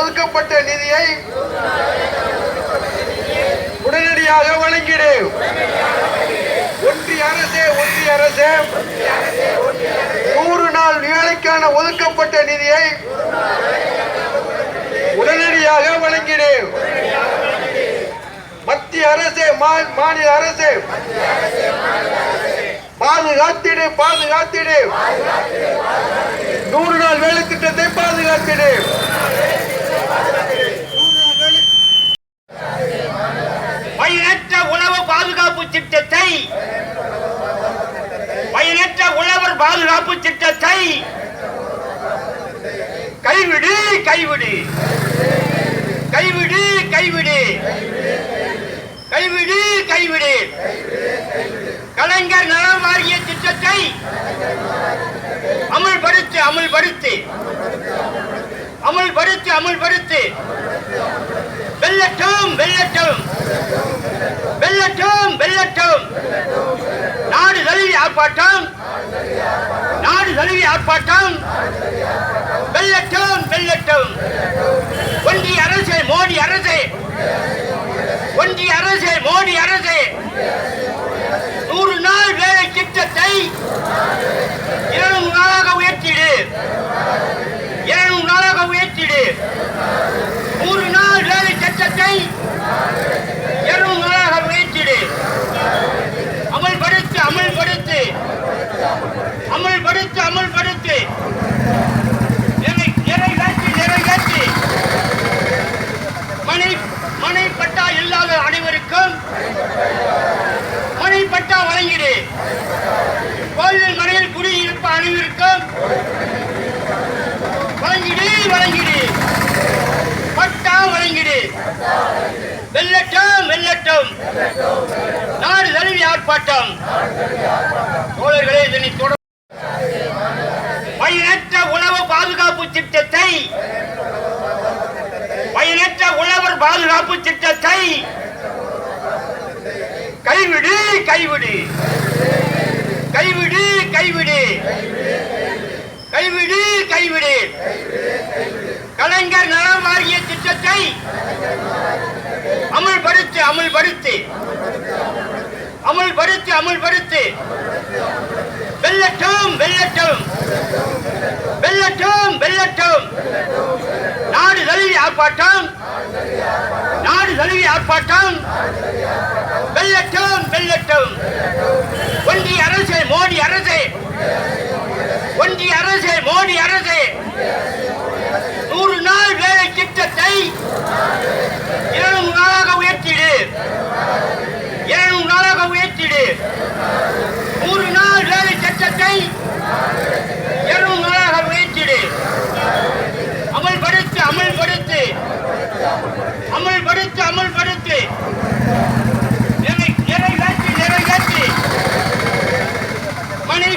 ஒதுக்கப்பட்ட நிதியை உடனடியாக வழங்கிடு ஒன்றிய அரசே ஒன்றிய அரசே நூறு நாள் வேலைக்கான ஒதுக்கப்பட்ட நிதியை உடனடியாக வழங்கிடு மத்திய அரசே மா- மாநில அரசே பாதுகாத்திடு பாதுகாத்திடு. நூறு நாள் வேலை திட்டத்தை பாதுகாத்திடு பயனற்ற உணவு பாதுகாப்பு திட்டத்தை பயனற்ற உழவர் பாதுகாப்பு திட்டத்தை கைவிடு கைவிடு. கைவிடு கைவிடு. கைவிடு கைவிடு. கலைஞர் நலம் வாரிய திட்டத்தை அமல்படுத்து அமல்படுத்து. அமல்படுத்து அமல்படுத்து. வெள்ளட்டும் வெள்ளட்டும் வெல்லட்டும் வெல்லட்டும். நாடு தழுவி ஆர்ப்பாட்டம். நாடு தழுவி ஆர்ப்பாட்டம். வெல்லட்டும் வெல்லட்டும். ஒன்றிய அரசு மோடி அரசு. ஒன்றிய அரசு மோடி அரசு. நூறு நாள் வேலை திட்டத்தை இருநூறு நாளாக உயர்த்திடு. இருநூறு நாளாக உயர்த்திடு. நூறு நாள் வேலை திட்டத்தை இருநூறு அமல்படுத்திடு அமல்படுத்து அமல்படுத்து. அமல்படுத்து அமல்படுத்து. நிறை நிறைவேற்றி நிறைவேற்றி மனை மனை பட்டா இல்லாத அனைவருக்கும் மனை பட்டா வழங்கிடு கோயில் மனையில் குடியிருப்பு அனைவருக்கும் வழங்கிடு வழங்கிடு பட்டா வழங்கிடு வெல்லட்டும் வெல்லட்டும் நாடு தழுவி ஆர்ப்பாட்டம். தோழர்களே இதனை தொடர் பயனற்ற உணவு பாதுகாப்பு திட்டத்தை பயனற்ற உழவர் பாதுகாப்பு திட்டத்தை கைவிடு கைவிடு. கைவிடு கைவிடு. கைவிடு கைவிடு. கலைஞர் நலம் வாரிய திட்டத்தை அமல்படுத்து அமல்படுத்து. அமல்படுத்து அமல்படுத்து வெல்லட்டும் வெல்லட்டும் வெல்லட்டும் வெல்லட்டும் நாடு தழுவி ஆர்ப்பாட்டம். நாடு தழுவி ஆர்ப்பாட்டம். வெல்லட்டும் வெல்லட்டும் ஒன்றிய அரசு மோடி அரசு. ஒன்றிய அரசு மோடி அரசு நூறு நாள் வேலை திட்டத்தை இருநூறு நாளாக உயர்த்திடு இருநூறு நாளாக உயர்த்திடு நூறு நாள் வேலை திட்டத்தை இருநூறு நாளாக உயர்த்திடு அமல்படுத்து அமல்படுத்து அமல்படுத்து அமல்படுத்து நிறை நிறைவேற்றி நிறைவேற்றி மனை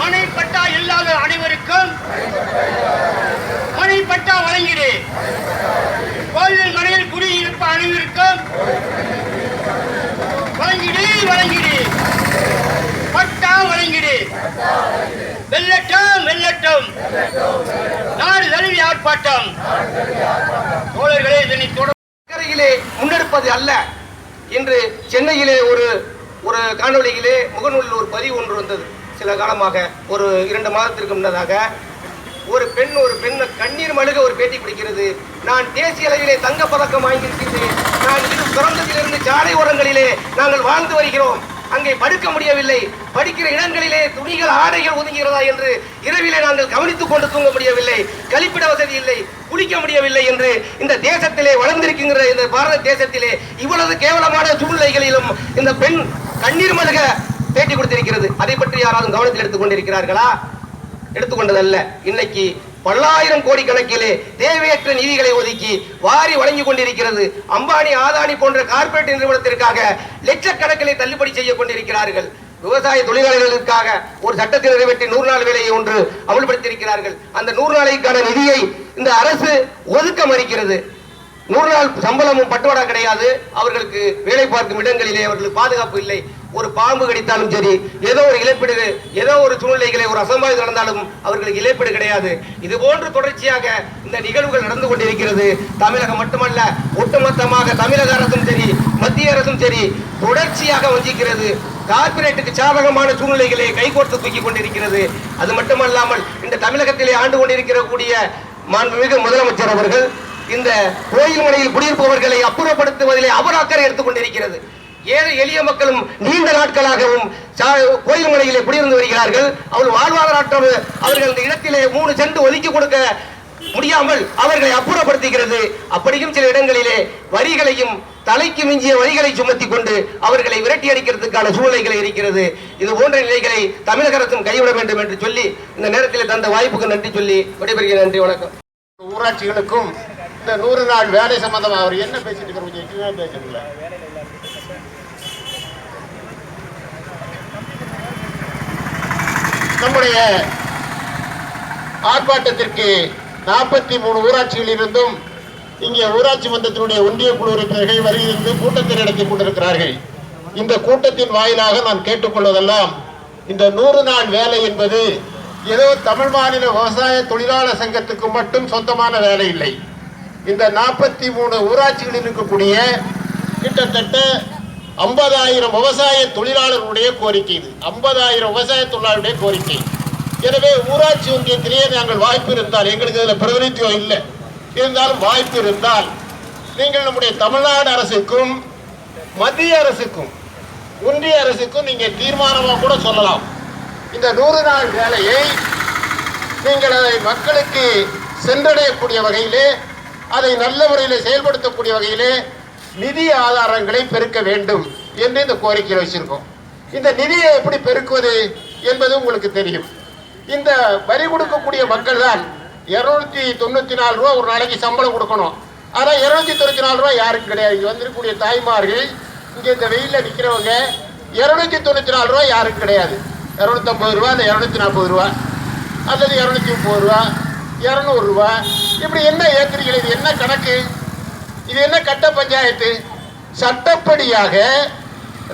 மனை பட்டா இல்லாத அனைவருக்கும் மனை பட்டா வழங்கிடு கோயில் மனையில் குடியிருப்பு அனைவருக்கும் வழங்கிடு வழங்கிடு பட்டா வழங்கிடு வெல்லட்டும் வெல்லட்டும் நாடு தழுவி ஆர்ப்பாட்டம். தோழர்களே இதனை தொடர் முன்னெடுப்பது அல்ல. இன்று சென்னையிலே ஒரு ஒரு காணொளியிலே முகநூலில் ஒரு பதிவு ஒன்று வந்தது. சில காலமாக ஒரு இரண்டு மாதத்திற்கு முன்னதாக. ஒரு பெண் ஒரு பெண் கண்ணீர் மழுக ஒரு பேட்டி பிடிக்கிறது. நான் தேசிய அளவிலே தங்க பதக்கம் வாங்கியிருக்கிறேன் நான் இது பிறந்ததிலிருந்து சாலை ஓரங்களிலே நாங்கள் வாழ்ந்து வருகிறோம். அங்கே படுக்க முடியவில்லை. படிக்கிற இடங்களிலே துணிகள் ஆடைகள் ஒதுங்குகிறதா என்று இரவிலே நாங்கள் கவனித்துக் கொண்டு தூங்க முடியவில்லை. கழிப்பிட வசதி இல்லை. குளிக்க முடியவில்லை என்று இந்த தேசத்திலே வளர்ந்திருக்கின்ற இந்த பாரத தேசத்திலே இவ்வளவு கேவலமான சூழ்நிலைகளிலும் இந்த பெண் கண்ணீர் மல்க பேட்டி கொடுத்திருக்கிறது. அதை பற்றி யாராவது கவனத்தில் எடுத்துக் கொண்டிருக்கிறார்களா? எடுத்துக்கொண்டதல்ல இன்னைக்கு பல்லாயிரம் கோடி கணக்கிலே தேவையற்ற நிதிகளை ஒதுக்கி வாரி வழங்கி கொண்டிருக்கிறது. அம்பானி ஆதானி போன்ற கார்பரேட் நிறுவனத்திற்காக லட்சக்கணக்கிலே தள்ளுபடி செய்ய கொண்டிருக்கிறார்கள். விவசாய தொழிலாளர்களுக்காக ஒரு சட்டத்தை நிறைவேற்றி நூறு நாள் வேலையை ஒன்று அமல்படுத்தியிருக்கிறார்கள். அந்த நூறு நாளைக்கான நிதியை இந்த அரசு ஒதுக்க மறுக்கிறது. நூறு நாள் சம்பளமும் பட்டுவாடா கிடையாது. அவர்களுக்கு வேலை பார்க்கும் இடங்களிலே அவர்களுக்கு பாதுகாப்பு இல்லை. ஒரு பாம்பு கடித்தாலும் சரி ஏதோ ஒரு இழப்பீடு ஏதோ ஒரு சூழ்நிலைகளை ஒரு அசம்பாவிதம் நடந்தாலும் அவர்களுக்கு இழப்பீடு கிடையாது. இது போன்று தொடர்ச்சியாக இந்த நிகழ்வுகள் நடந்து கொண்டிருக்கிறது. தமிழகம் மட்டுமல்ல ஒட்டுமொத்தமாக தமிழக அரசும் சரி மத்திய அரசும் சரி தொடர்ச்சியாக வஞ்சிக்கிறது. கார்ப்பரேட்டுக்கு சாதகமான சூழ்நிலைகளை கைகோர்த்து தூக்கி கொண்டிருக்கிறது. அது மட்டுமல்லாமல் இந்த தமிழகத்திலே ஆண்டு கொண்டிருக்கிற கூடிய மாண்புமிகு முதலமைச்சர் அவர்கள் இந்த கோயில் மனையில் குடியிருப்பவர்களை அப்புறப்படுத்துவதிலே அவர் அக்கறை எடுத்துக் கொண்டிருக்கிறது. ஏழை எளிய மக்களும் நீண்ட நாட்களாகவும் சா- கோயில் மனையிலே குடியிருந்து வருகிறார்கள். அவர் வாழ்வாதாரம் அவர்கள் இந்த இடத்திலே மூணு சென்று ஒதுக்கி கொடுக்க முடியாமல் அவர்களை அப்புறப்படுத்துகிறது. அப்படியும் சில இடங்களிலே வரிகளையும் தலைக்கு மிஞ்சிய வரிகளை சுமத்தி கொண்டு அவர்களை விரட்டி அடிக்கிறதுக்கான சூழ்நிலைகள் இருக்கிறது. இது போன்ற நிலைகளை தமிழக அரசும் கைவிட வேண்டும் என்று சொல்லி இந்த நேரத்தில் தந்த வாய்ப்புக்கு நன்றி சொல்லி விடைபெறுகிறேன். நன்றி வணக்கம். ஊராட்சிகளுக்கும் இந்த நூறு நாள் வேலை சம்பந்தமா அவர் என்ன பேசிட்டு இருக்கிறோம் பேசுறீங்களா நம்முடைய ஆர்ப்பாட்டத்திற்கு நாற்பத்தி மூணு ஊராட்சிகளில் இருந்தும் இங்கே ஊராட்சி மன்றத்தினுடைய ஒன்றிய குழு உறுப்பினர்கள் வருகிறது கூட்டத்தை நடத்தி கொண்டிருக்கிறார்கள். இந்த கூட்டத்தின் வாயிலாக நான் கேட்டுக்கொள்வதெல்லாம் இந்த நூறு நாள் வேலை என்பது ஏதோ தமிழ் மாநில விவசாய தொழிலாளர் சங்கத்துக்கு மட்டும் சொந்தமான வேலை இல்லை. இந்த நாற்பத்தி மூணு ஊராட்சிகளில் இருக்கக்கூடிய கிட்டத்தட்ட ஐம்பதாயிரம் விவசாய தொழிலாளர்களுடைய கோரிக்கை இது. ஐம்பதாயிரம் விவசாய தொழிலாளருடைய கோரிக்கை. எனவே ஊராட்சி ஒன்றியத்திலேயே நாங்கள் வாய்ப்பு இருந்தால் எங்களுக்கு அதில் பிரதிநிதித்துவம் இல்லை. இருந்தாலும் வாய்ப்பு இருந்தால் நீங்கள் நம்முடைய தமிழ்நாடு அரசுக்கும் மத்திய அரசுக்கும் ஒன்றிய அரசுக்கும் நீங்கள் தீர்மானமாக கூட சொல்லலாம். இந்த நூறு நாள் வேலையை நீங்கள் அதை மக்களுக்கு சென்றடையக்கூடிய வகையிலே அதை நல்ல முறையில் செயல்படுத்தக்கூடிய வகையிலே நிதி ஆதாரங்களை பெருக்க வேண்டும் என்று இந்த கோரிக்கையில் வச்சிருக்கோம். இந்த நிதியை எப்படி பெருக்குவது என்பது உங்களுக்கு தெரியும். இந்த வரி கொடுக்கக்கூடிய மக்கள் தான் இருநூத்தி தொண்ணூத்தி நாலு ரூபா ஒரு நாளைக்கு சம்பளம் கொடுக்கணும். ஆனால் இருநூத்தி தொண்ணூத்தி நாலு ரூபா யாருக்கும் கிடையாது. இங்கே வந்திருக்கக்கூடிய தாய்மார்கள் இங்கே இந்த வெயிலில் நிற்கிறவங்க இருநூத்தி தொண்ணூத்தி நாலு ரூபா யாருக்கும் கிடையாது. இரநூத்தம்பது ரூபா அந்த இரநூத்தி நாற்பது ரூபா. அல்லது இரநூத்தி முப்பது ரூபா இரநூறுவா இப்படி என்ன ஏத்துறீங்க இது என்ன கணக்கு? இது என்ன கட்ட பஞ்சாயத்து? சட்டப்படியாக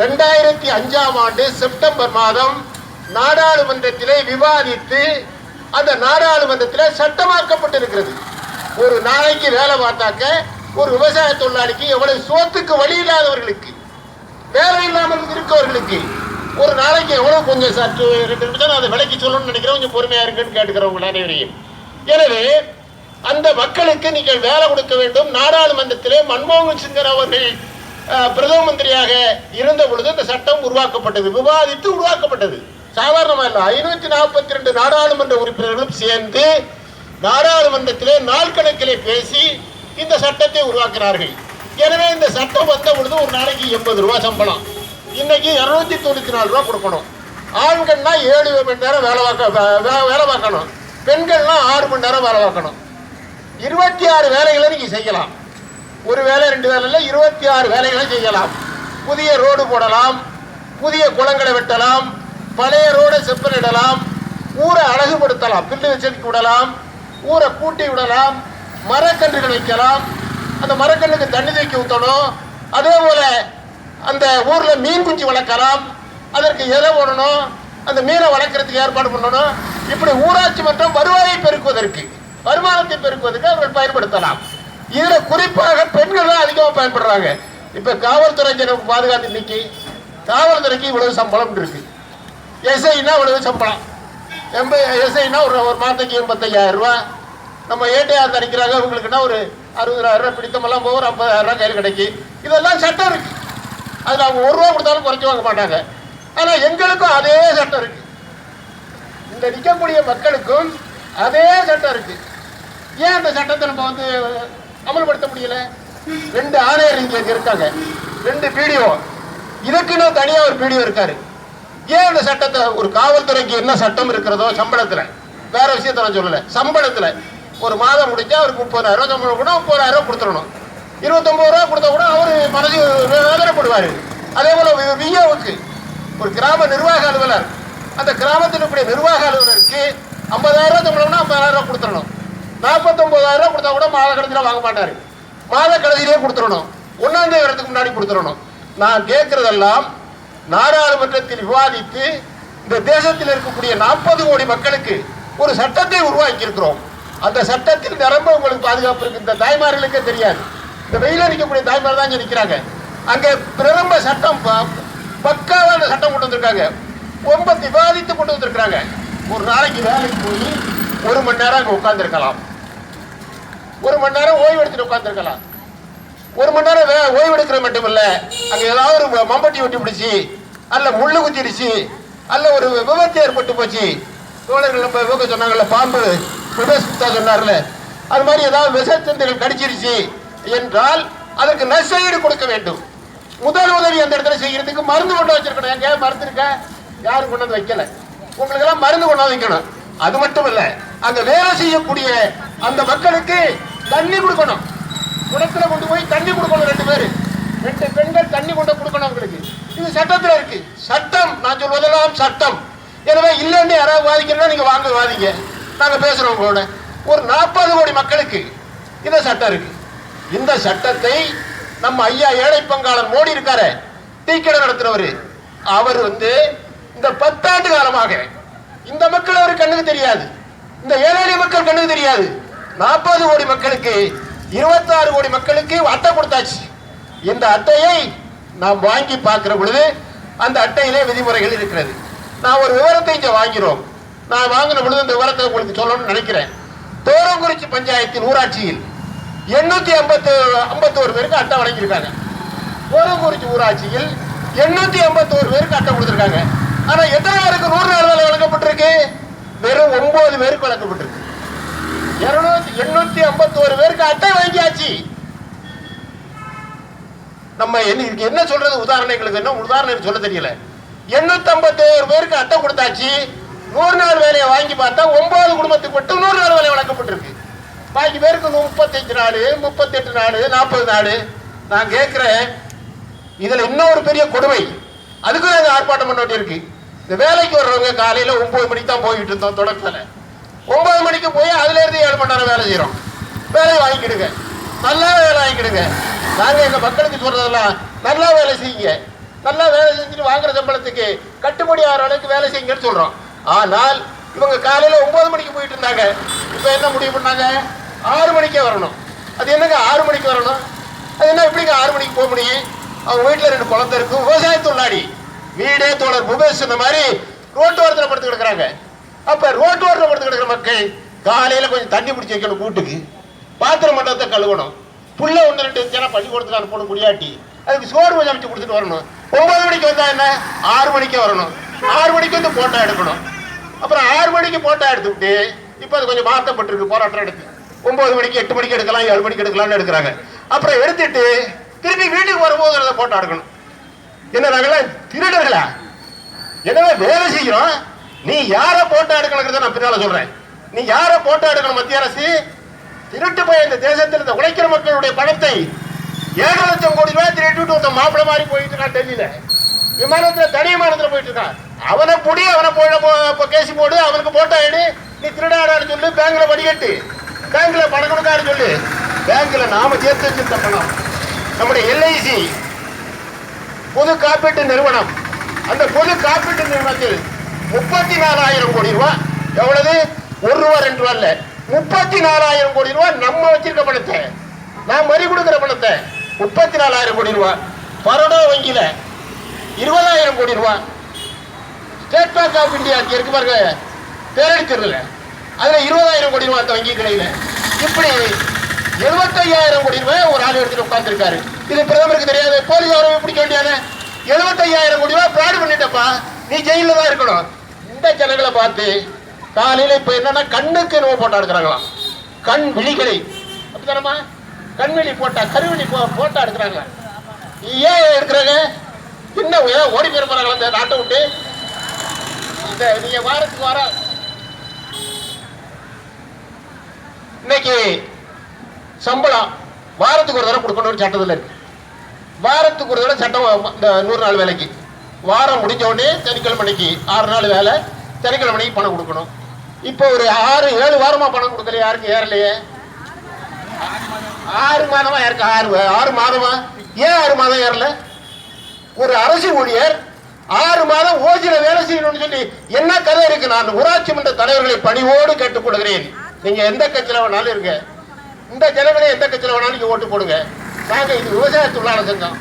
ரெண்டாயிரத்தி அஞ்சாம் ஆண்டு செப்டம்பர் மாதம் நாடாளுமன்றத்திலே விவாதித்து அந்த நாடாளுமன்றத்தில் சட்டமாக்கப்பட்டிருக்கிறது. ஒரு நாளைக்கு வேலை பார்த்தாக்க ஒரு விவசாய தொழிலாளிக்கு எவ்வளவு சோத்துக்கு வழி இல்லாதவர்களுக்கு வேலை இல்லாமல் இருக்கவர்களுக்கு ஒரு நாளைக்கு எவ்வளவு கொஞ்சம் சற்று ரெண்டு நிமிஷம் அதை விலைக்கு சொல்லணும்னு நினைக்கிறேன் கொஞ்சம் பொறுமையா இருக்குன்னு கேட்டுக்கிறவங்க அனைவரையும். எனவே அந்த மக்களுக்கு நீங்கள் வேலை கொடுக்க வேண்டும். நாடாளுமன்றத்திலே மன்மோகன் சிங்கர் அவர்கள் பிரதம மந்திரியாக இருந்த பொழுது இந்த சட்டம் உருவாக்கப்பட்டது. விவாதித்து உருவாக்கப்பட்டது. சாதாரணமா இல்லை. ஐநூத்தி நாற்பத்தி ரெண்டு நாடாளுமன்ற உறுப்பினர்களும் சேர்ந்து நாடாளுமன்றத்திலே நாள் கணக்கிலே பேசி இந்த சட்டத்தை உருவாக்கினார்கள். எனவே இந்த சட்டம் வந்த பொழுது ஒரு நாளைக்கு எண்பது ரூபா சம்பளம். இன்னைக்கு இருநூத்தி தொண்ணூத்தி நாலு ரூபா கொடுக்கணும். ஆண்கள்னா ஏழு மணி நேரம் வேலை பார்க்க வே- வே- வேலை பார்க்கணும். பெண்கள்னா ஆறு மணி நேரம் வேலை பார்க்கணும். இருபத்தி ஆறு வேலைகளை நீங்கள் செய்யலாம். ஒரு வேலை ரெண்டு வேலை இல்லை இருபத்தி ஆறு வேலைகளை செய்யலாம். புதிய ரோடு போடலாம் புதிய குளங்களை வெட்டலாம் பழைய ரோடை செப்பனிடலாம் ஊரை அழகுபடுத்தலாம் பில்லு வச்சு விடலாம் ஊரை கூட்டி விடலாம் மரக்கன்றுகள் வைக்கலாம். அந்த மரக்கன்றுக்கு தண்ணி தூக்கி ஊற்றணும் அதே போல் அந்த ஊரில் மீன் குஞ்சு வளர்க்கலாம். அதற்கு எதை போடணும். அந்த மீனை வளர்க்குறதுக்கு ஏற்பாடு பண்ணணும். இப்படி ஊராட்சி மன்றம் வருவாயை பெருக்குவதற்கு வருமானத்தை பெருக்குவதற்கு அவர்கள் பயன்படுத்தலாம். இதுல குறிப்பாக பெண்கள் தான் அதிகமாக பயன்படுறாங்க. இப்ப காவல்துறை பாதுகாத்து இன்னைக்கு காவல்துறைக்கு இவ்வளவு சம்பளம் இருக்கு. எஸ்ஐனா இவ்வளவு சம்பளம். எண்ப எஸ்ஐனா ஒரு ஒரு மாதத்துக்கு எண்பத்தையாயிரம் ரூபா. நம்ம ஏடிஆர் தணிக்கிறாங்க அவங்களுக்குன்னா ஒரு அறுபதாயிரம் ரூபாய் பிடித்தமெல்லாம் போக ஒரு ஐம்பதாயிரம் ரூபாய் கையில் கிடைக்கு இதெல்லாம் சட்டம் இருக்கு. அதில் அவங்க ஒரு ரூபா கொடுத்தாலும் குறைச்சி வாங்க மாட்டாங்க. ஆனால் எங்களுக்கும் அதே சட்டம் இருக்கு. இந்த நிற்கக்கூடிய மக்களுக்கும் அதே சட்டம் இருக்குது ஏன் அந்த சட்டத்தை நம்ம வந்து அமல்படுத்த முடியல? ரெண்டு ஆணையர் இங்கே இருக்காங்க. ரெண்டு பிடிஓ. இதுக்குன்னு தனியாக ஒரு பிடிஓ இருக்காரு. ஏன் அந்த சட்டத்தை ஒரு காவல்துறைக்கு என்ன சட்டம் இருக்கிறதோ சம்பளத்தில்? வேற விஷயத்த நான் சொல்லலை. சம்பளத்தில். ஒரு மாதம் முடிச்சா அவருக்கு முப்பதாயிரம் ரூபா சம்பளம் கூட முப்பதாயிரம் ரூபா கொடுத்துடணும். இருபத்தொம்பது ரூபா கொடுத்தா கூட அவர் மனசு வேதனைப்படுவார். அதே போல் விஓவுக்கு ஒரு கிராம நிர்வாக அலுவலர். அந்த கிராமத்தில் நிர்வாக அலுவலருக்கு ஐம்பதாயிரம் ரூபா சம்பளம்னா ஐம்பதாயிரம் ரூபா கொடுத்துடணும். நாற்பத்தொம்பதாயிரம் கொடுத்தா கூட மாத கடைசியில் வாங்க மாட்டார். மாத கடைசியிலே கொடுத்துடணும். ஒன்னாம் வரதுக்கு முன்னாடி கொடுத்துடணும். நான் கேட்கறதெல்லாம் நாடாளுமன்றத்தில் விவாதித்து இந்த தேசத்தில் இருக்கக்கூடிய நாற்பது கோடி மக்களுக்கு ஒரு சட்டத்தை உருவாக்கி இருக்கிறோம் அந்த சட்டத்தில் நிரம்ப உங்களுக்கு பாதுகாப்பு இருக்கு. இந்த தாய்மார்களுக்கே தெரியாது. இந்த வெயில அடிக்கக்கூடிய தாய்மார் தான் நிற்கிறாங்க அங்கே பிரம்ப சட்டம் பக்காவாக பக்காவான சட்டம் கொண்டு வந்திருக்காங்க. ரொம்ப விவாதித்து கொண்டு வந்திருக்கிறாங்க. ஒரு நாளைக்கு வேலைக்கு போய் ஒரு மணி நேரம் அங்கே உட்காந்துருக்கலாம் ஒரு மணி நேரம் ஓய்வு எடுத்துட்டு உட்காந்துருக்கலாம் ஒரு மணி நேரம் வே- ஓய்வு எடுக்கிற மட்டும் இல்ல அங்க ஏதாவது ஒரு மம்பட்டி ஒட்டி பிடிச்சி அல்ல முள்ளு குத்திடுச்சு அல்ல ஒரு விபத்து ஏற்பட்டு போச்சு. தோழர்கள் நம்ம இவங்க சொன்னாங்கல்ல பாம்பு விபஸ்தா சொன்னார்ல. அது மாதிரி ஏதாவது விஷத்தந்திகள் கடிச்சிருச்சு என்றால் அதற்கு நஷ்டஈடு கொடுக்க வேண்டும். முதல் உதவி அந்த இடத்துல செய்யறதுக்கு மருந்து கொண்டு வச்சிருக்கணும். எங்க மருந்து இருக்க? யாரும் கொண்டு வந்து வைக்கல. உங்களுக்கு எல்லாம் மருந்து கொண்டு வந்து வைக்கணும். அது மட்டும் இல்ல அங்க வேலை செய்யக்கூடிய அந்த மக்களுக்கு தண்ணி கொடுக்கணும். குளத்துல கொண்டு போய் தண்ணி கொடுக்கணும் ரெண்டு பேரு. ரெண்டு பெண்கள் தண்ணி கொண்டு கொடுக்கணும் அவங்களுக்கு. இது சட்டத்துல இருக்கு. சட்டம் நான் சொல்வதெல்லாம் சட்டம். எனவே இல்லைன்னு யாராவது வாதிக்கணும்னா நீங்க வாங்க வாதிங்க. நாங்க பேசுகிறோம் உங்களோட. ஒரு நாற்பது கோடி மக்களுக்கு இந்த சட்டம் இருக்கு. இந்த சட்டத்தை நம்ம ஐயா ஏழை பங்காளர் மோடி இருக்காரு. டீக்கடை நடத்துறவர். அவர் வந்து இந்த பத்தாண்டு காலமாக இந்த மக்கள் அவர் கண்ணுக்கு தெரியாது. இந்த ஏழை மக்கள் கண்ணுக்கு தெரியாது. நாற்பது கோடி மக்களுக்கு இருபத்தாறு கோடி மக்களுக்கு அட்டை கொடுத்தாச்சு. இந்த அட்டையை நாம் வாங்கி பார்க்கிற பொழுது அந்த அட்டையிலே விதிமுறைகள் இருக்கிறது. நான் ஒரு விவரத்தை இங்கே வாங்கிறோம் நான் வாங்கின பொழுது இந்த விவரத்தை உங்களுக்கு சொல்லணும்னு நினைக்கிறேன். தோரங்குறிச்சி பஞ்சாயத்தின் ஊராட்சியில் எண்ணூத்தி ஐம்பத்து ஐம்பத்தோரு பேருக்கு அட்டை வழங்கியிருக்காங்க. தோரங்குறிச்சி ஊராட்சியில் எண்ணூத்தி ஐம்பத்தோரு பேருக்கு அட்டை கொடுத்துருக்காங்க. ஆனா எத்தனை பேருக்கு நூறு நாள் வேலை வழங்கப்பட்டிருக்கு? வெறும் ஒன்பது பேருக்கு வழங்கப்பட்டிருக்கு. இருநூத்தி எண்ணூத்தி ஐம்பத்தோரு பேருக்கு அட்டை வாங்கியாச்சு. நம்ம என்ன என்ன சொல்றது? உதாரணம் எங்களுக்கு என்ன உதாரணம் சொல்ல தெரியல. எண்ணூத்தி ஐம்பத்தோரு பேருக்கு அட்டை கொடுத்தாச்சு. நூறு நாள் வேலையை வாங்கி பார்த்தா ஒன்பது குடும்பத்துக்கு மட்டும் நூறு நாள் வேலை வழங்கப்பட்டிருக்கு. பாக்கி பேருக்கு முப்பத்தஞ்சு நாள் முப்பத்தெட்டு நாள் நாற்பது நாள். நான் கேட்குறேன் இதில் இன்னொரு பெரிய கொடுமை. அதுக்கும் நாங்கள் ஆர்ப்பாட்டம் பண்ண வேண்டியிருக்கு. இந்த வேலைக்கு வர்றவங்க காலையில் ஒம்பது மணிக்கு தான் போயிட்டு இருந்தோம் தொடக்கத்தில். ஒன்பது மணிக்கு போய் அதுல இருந்து ஏழு மணி நேரம் வேலை செய்யறோம். வேலையை வாங்கிக்கிடுங்க. நல்லா வேலை வாங்கிக்கிடுங்க. நாங்க எங்க மக்களுக்கு சொல்றதெல்லாம் நல்லா வேலை செய்யுங்க. நல்லா வேலை செஞ்சுட்டு வாங்குற சம்பளத்துக்கு கட்டுப்படி ஆகிற அளவுக்கு வேலை செய்யுங்கன்னு சொல்றோம். ஆனால் இவங்க காலையில ஒன்பது மணிக்கு போயிட்டு இருந்தாங்க. இப்ப என்ன முடிவு பண்ணாங்க? ஆறு மணிக்கே வரணும். அது என்னங்க ஆறு மணிக்கு வரணும்? அது என்ன எப்படிங்க ஆறு மணிக்கு போக முடியும்? அவங்க வீட்டில் ரெண்டு குழந்தை இருக்கும் விவசாய தொழிலாளி. வீடே தோழர் முகேஷ் சொன்ன மாதிரி ரோட்டோரத்தில் படுத்து கிடக்குறாங்க அப்ப ரோட்டோரத்தில் படுத்து கிடக்குற மக்கள் காலையில கொஞ்சம் தண்ணி பிடிச்சி வைக்கணும் வீட்டுக்கு பாத்திரம் மண்டபத்தை கழுவணும். புள்ள ஒன்று ரெண்டு ஜன பள்ளிக்கூடத்துக்கு அனுப்பணும் முடியாட்டி. அதுக்கு சோறு கொஞ்சம் அமைச்சு கொடுத்துட்டு வரணும். ஒன்பது மணிக்கு வந்தா என்ன? ஆறு மணிக்கே வரணும். ஆறு மணிக்கு வந்து போட்டோ எடுக்கணும். அப்புறம் ஆறு மணிக்கு போட்டோ எடுத்துக்கிட்டு இப்போ அது கொஞ்சம் மாற்றப்பட்டிருக்கு போராட்டம் எடுத்து ஒன்பது மணிக்கு எட்டு மணிக்கு எடுக்கலாம் ஏழு மணிக்கு எடுக்கலாம்னு எடுக்கிறாங்க. அப்புறம் எடுத்துட்டு திருப்பி வீட்டுக்கு வரும்போது அதை போட்டோ எடுக்கணும். என்ன நாங்களாம் திருடர்களா? என்னவே வேலை செய்கிறோம் நீ யார போட்டோ எடுக்கணுங்கிறத நான் பின்னால சொல்றேன். நீ யார போட்டோ எடுக்கணும் மத்திய அரசு? திருட்டு போய் இந்த தேசத்தில் இந்த உழைக்கிற மக்களுடைய பணத்தை ஏழு லட்சம் கோடி ரூபாய் திருட்டு ஒருத்தன் மாப்பிள மாதிரி போயிட்டு இருக்கான் டெல்லியில. விமானத்துல தனி விமானத்துல போயிட்டு இருக்கான். அவனை புடி அவனை போட கேசி போடு அவனுக்கு போட்டோ எடு நீ திருடாடான்னு சொல்லு பேங்க்ல வடிகட்டு பேங்க்ல பணம் கொடுக்காரு சொல்லு. பேங்க்ல நாம சேர்த்து வச்சிருந்த பணம். நம்முடைய எல்ஐசி பொது காப்பீட்டு நிறுவனம். அந்த பொது காப்பீட்டு நிறுவனத்தில் முப்பத்தி நாலாயிரம் கோடி ரூபாய் எவ்வளவு? ஒரு ரூபா ரெண்டு ரூபா இல்ல. முப்பத்தி நாலாயிரம் கோடி ரூபாய் நம்ம வச்சிருக்க பணத்தை. நான் மறி கொடுக்கிற பணத்தை. முப்பத்தி நாலாயிரம் கோடி ரூபாய் பரோடா வங்கியில இருபதாயிரம் கோடி ரூபாய் ஸ்டேட் பேங்க் ஆஃப் இந்தியா இருக்கு பாருங்க. பேரடிச்சிடல அதுல இருபதாயிரம் கோடி ரூபாய் அந்த வங்கி கிடையில இப்படி எழுபத்தையாயிரம் கோடி ரூபாய் ஒரு ஆள் எடுத்துட்டு உட்கார்ந்துருக்காரு. இது பிரதமருக்கு தெரியாது. போலீஸ் அவரை பிடிக்க வேண்டியதானே? எழுபத்தையாயிரம் கோடி ரூபாய் ஃப்ராட் பண்ணிட்டப்பா. நீ ஜெயில தான் இருக்கணும். கெட்ட ஜனங்களை பார்த்து காலையில இப்ப என்னன்னா கண்ணுக்கு நோய் போட்டா எடுக்கிறாங்களாம் கண் விழிகளை. அப்படித்தானம்மா கண் விழி போட்டா கருவிழி போ போட்டா எடுக்கிறாங்க ஏன் எடுக்கிறாங்க? சின்ன ஏன் ஓடி போயிருப்பாங்களா இந்த நாட்டை விட்டு? இந்த நீங்க வாரத்துக்கு வாரம். இன்னைக்கு சம்பளம் வாரத்துக்கு ஒரு தடவை கொடுக்கணும்னு சட்டத்தில் இருக்கு. வாரத்துக்கு ஒரு தடவை சட்டம் இந்த நூறு நாள் வேலைக்கு. வாரம் முடிஞ்ச உடனே சனிக்கிழமைக்கு ஆறு நாள் வேலை சனிக்கிழமைக்கு பணம் கொடுக்கணும். இப்போ ஒரு ஆறு ஏழு வாரமா பணம் கொடுக்கல யாருக்கு? ஏறலையே ஆறு மாதமா யாருக்கு? ஆறு ஆறு மாதமா? ஏன் ஆறு மாதம் ஏறல? ஒரு அரசு ஊழியர் ஆறு மாதம் ஓஜில வேலை செய்யணும்னு சொல்லி என்ன கதை இருக்கு? நான் ஊராட்சி மன்ற தலைவர்களை பணிவோடு கேட்டுக்கொள்கிறேன் நீங்க எந்த கட்சியில வேணாலும் இருங்க. இந்த ஜனவரி எந்த கட்சியில வேணாலும் நீங்க ஓட்டு போடுங்க. நாங்க இது விவசாய தொழிலாளர் சங்கம்.